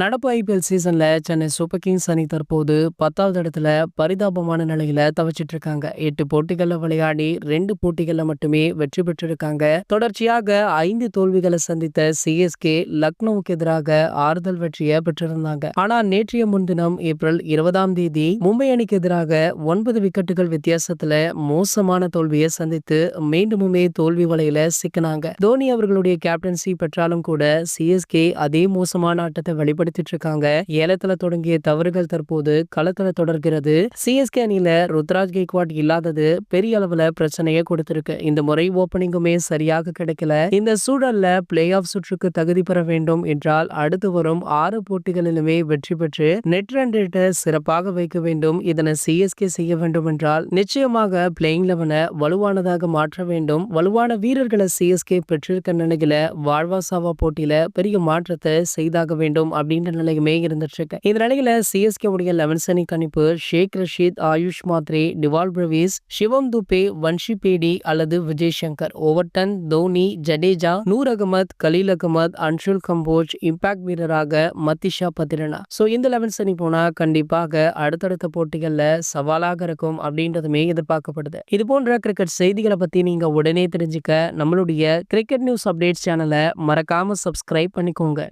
நடப்பு ஐபிஎல் சீசன்ல Chennai super Kings அணி தற்போது பத்தாவது இடத்துல பரிதாபமான நிலையில தவிச்சிட்டு இருக்காங்க எட்டு போட்டிகள்ல விளையாடி ரெண்டு போட்டிகள்ல மட்டுமே வெற்றி பெற்றிருக்காங்க. தொடர்ச்சியாக ஐந்து தோல்விகளை சந்தித்த சிஎஸ்கே லக்னோவுக்கு எதிராக ஆறுதல் வெற்றியை பெற்றிருந்தாங்க. ஆனா நேற்றைய முன்தினம் ஏப்ரல் இருபதாம் தேதி மும்பை அணிக்கு எதிராக ஒன்பது விக்கெட்டுகள் வித்தியாசத்துல மோசமான தோல்வியை சந்தித்து மீண்டுமுமே தோல்வி வலையில சிக்கினாங்க. தோனி அவர்களுடைய கேப்டன்சி பெற்றாலும் கூட சிஎஸ்கே அதே மோசமான ஆட்டத்தை பயன்படுத்திட்டு இருக்காங்க ஏலத்துல தொடங்கிய தவறுகள் தற்போது களத்துல தொடர்கிறது. சிஎஸ்கே அணியில ருத்ராஜ் கேக்வாட் இல்லாதது பெரிய அளவுல பிரச்சனையை கொடுத்திருக்கு. இந்த முறை ஓப்பனிங்குமே சரியாக கிடைக்கல. இந்த சூழல்ல பிளே ஆஃப் சுற்றுக்கு தகுதி பெற வேண்டும் என்றால் அடுத்து வரும் ஆறு போட்டிகளிலுமே வெற்றி பெற்று நெட் ரன் ரேட்டை சிறப்பாக வைக்க வேண்டும். இதனை சிஎஸ்கே செய்ய வேண்டும் என்றால் நிச்சயமாக பிளேயிங் லெவனை வலுவானதாக மாற்ற வேண்டும். வலுவான வீரர்களை சிஎஸ்கே பெற்றிருக்க நிலையில வாழ்வாசாவா போட்டியில பெரிய மாற்றத்தை செய்தாக வேண்டும். அப்படின்னு அப்படின்ற நிலையுமே இருந்துட்டுருக்கு. இந்த நிலையில் சிஎஸ்கே உடைய லெவன்ஸ் கணிப்பு ஷேக் ரஷீத் ஆயுஷ் மாத்ரே டிவால் பிரவீஸ் சிவம் துபே வன்ஷி பேடி அல்லது விஜய் சங்கர் ஓவர்டன் தோனி ஜடேஜா நூர் அகமத் கலீல் அகமத் அன்ஷுல் கம்போஜ் இம்பாக்ட் வீரராக மத்திஷா பத்திரனா. ஸோ இந்த லெவன் சனி போனா கண்டிப்பாக அடுத்தடுத்த போட்டிகளில் சவாலாக இருக்கும் அப்படின்றதுமே எதிர்பார்க்கப்படுது. இது போன்ற கிரிக்கெட் செய்திகளை பத்தி நீங்க உடனே தெரிஞ்சுக்க நம்மளுடைய கிரிக்கெட் நியூஸ் அப்டேட்ஸ் சேனலை மறக்காம சப்ஸ்கிரைப் பண்ணிக்கோங்க.